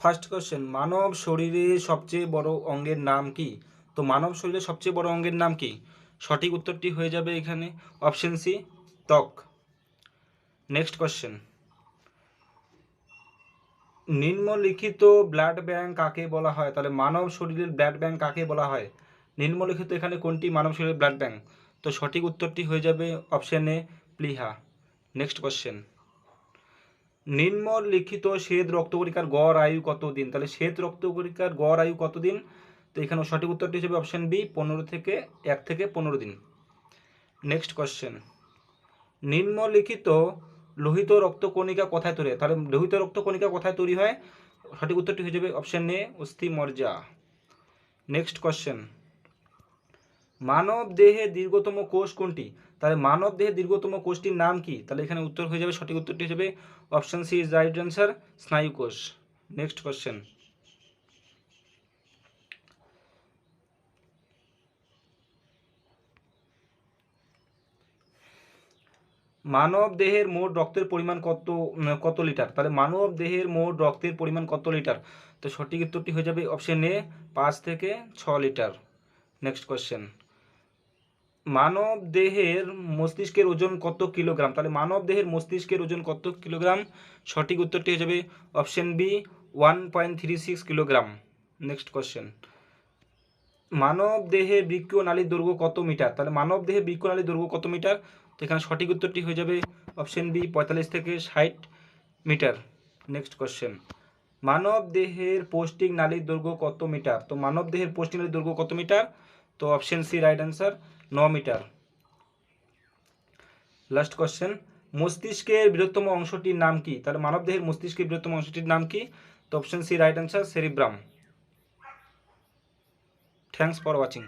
First question মানব শরীরের সবচেয়ে বড় অঙ্গের নাম কি? তো মানব শরীরের সবচেয়ে বড় অঙ্গের নাম কি? সঠিক উত্তরটি হয়ে যাবে এখানে। অপশন সি ত্বক। নেক্সট কোশ্চেন নিম্নলিখিত ব্লাড ব্যাংক কাকে বলা হয়? তাহলে মানব শরীরের ব্লাড ব্যাংক কাকে বলা হয়? নিম্নলিখিত এখানে কোনটি? মানব শরীরের ব্লাড ব্যাংক তো সঠিক উত্তরটি হয়ে যাবে অপশন প্লিহা। নেক্সট কোশ্চেন নিম্নলিখিত শ্বেত রক্তকণিকার গড় আয়ু কত দিন তাহলে শ্বেত রক্ত রক্তকণিকার গড় আয়ু কত দিন তো এখানে সঠিক উত্তরটি হিসেবে অপশন বি পনেরো থেকে এক থেকে পনেরো দিন। নেক্সট কোশ্চেন নিম্নলিখিত লোহিত রক্তকণিকা কোথায় তৈরি হয়? তাহলে লোহিত রক্তকণিকা কোথায় তৈরি হয়? সঠিক উত্তরটি হয়ে যাবে অপশন এ অস্থি মর্যা নেক্সট কোশ্চেন মানব দেহে দীর্ঘতম কোষ কোনটি? তাহলে মানব দেহে দীর্ঘতম কোষটির নাম কি? তাহলে এখানে উত্তর হয়ে যাবে, সঠিক উত্তরটি হিসেবে option C is right answer স্নায়ু কোষ। নেক্সট কোশ্চেন মানব দেহের মোট রক্তের পরিমাণ কত কত লিটার? তাহলে মানব দেহের মোট রক্তের পরিমাণ কত লিটার? তো সঠিক উত্তরটি হয়ে যাবে অপশন এ পাঁচ থেকে ছ লিটার। নেক্সট কোশ্চেন মানব দেহের মস্তিষ্কের ওজন কত কিলোগ্রাম? তাহলে মানব দেহের মস্তিষ্কের ওজন কত কিলোগ্রাম? সঠিক উত্তরটি হয়ে যাবে option B one point three six kilogram. Next question মানব দেহে বৃক্ক নালীর দৈর্ঘ্য কত মিটার? তাহলে মানব দেহে বৃক্ক নালীর দৈর্ঘ্য কত মিটার? তো এখানে সঠিক উত্তরটি হয়ে যাবে অপশন বি, পঁয়তাল্লিশ থেকে ষাট মিটার। নেক্সট কোশ্চেন মানব দেহের পৌষ্টিক নালীর দৈর্ঘ্য কত মিটার? তো মানব দেহের পৌষ্টিক নালীর দৈর্ঘ্য কত মিটার? তো ऑप्शन सी राइट आंसर ন মিটার লাস্ট কোশ্চেন মস্তিষ্কের বৃহত্তম অংশটির নাম কি? তাহলে মানবদেহের মস্তিষ্কের বৃহত্তম অংশটির নাম কি? তো option C right answer cerebrum thanks for watching